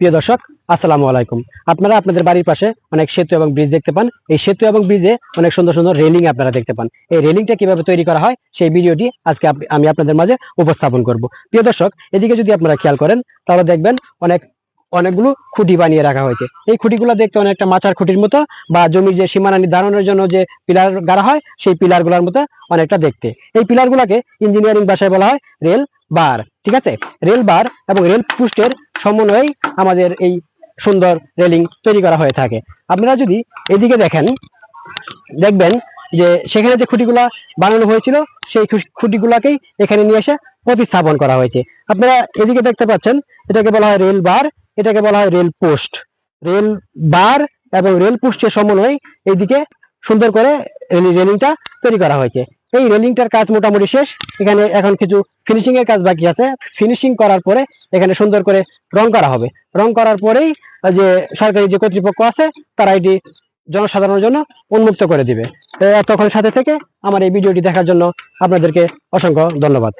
প্রিয় দর্শক, আসসালামু আলাইকুম। আপনারা আপনাদের বাড়ির পাশে অনেক সেতু এবং ব্রিজ দেখতে পান। এই সেতু এবং ব্রিজে অনেক সুন্দর সুন্দর রেলিং আপনারা দেখতে পান। এই রেলিংটা কীভাবে তৈরি করা হয়, সেই ভিডিওটি আজকে আমি আপনাদের মাঝে উপস্থাপন করব। প্রিয় দর্শক, এদিকে যদি আপনারা খেয়াল করেন, তাহলে দেখবেন অনেক, অনেকগুলো খুঁটি বানিয়ে রাখা হয়েছে। এই খুঁটিগুলো দেখতে অনেকটা মাচার খুঁটির মতো বা জমির যে সীমানা নির্ধারণের জন্য যে পিলার গাড়া হয়, সেই পিলারগুলোর মতো অনেকটা দেখতে। এই পিলারগুলোকে ইঞ্জিনিয়ারিং ভাষায় বলা হয় রেল বার, ঠিক আছে? রেল বার এবং রেল পুস্টের সমন্বয়েই আমাদের এই সুন্দর রেলিং তৈরি করা হয়ে থাকে। আপনারা যদি এদিকে দেখেন, দেখবেন যে সেখানে যে খুঁটিগুলা বানানো হয়েছিল, সেই খুঁটিগুলাকেই এখানে নিয়ে এসে প্রতিস্থাপন করা হয়েছে। আপনারা এদিকে দেখতে পাচ্ছেন, এটাকে বলা হয় রেল বার এটাকে বলা হয় রেল পোস্ট রেল বার এবং রেল পোস্টের সমন্বয়ে এইদিকে সুন্দর করে রেলি- রেলিংটা তৈরি করা হয়েছে। এই রেলিংটার কাজ মোটামুটি শেষ। এখানে এখন কিছু ফিনিশিং এর কাজ বাকি আছে। ফিনিশিং করার পরে এখানে সুন্দর করে রং করা হবে। রং করার পরেই যে সরকারি যে কর্তৃপক্ষ আছে, তারা এটি জনসাধারণের জন্য উন্মুক্ত করে দিবে। তখন সাথে থেকে আমার এই ভিডিওটি দেখার জন্য আপনাদেরকে অসংখ্য ধন্যবাদ।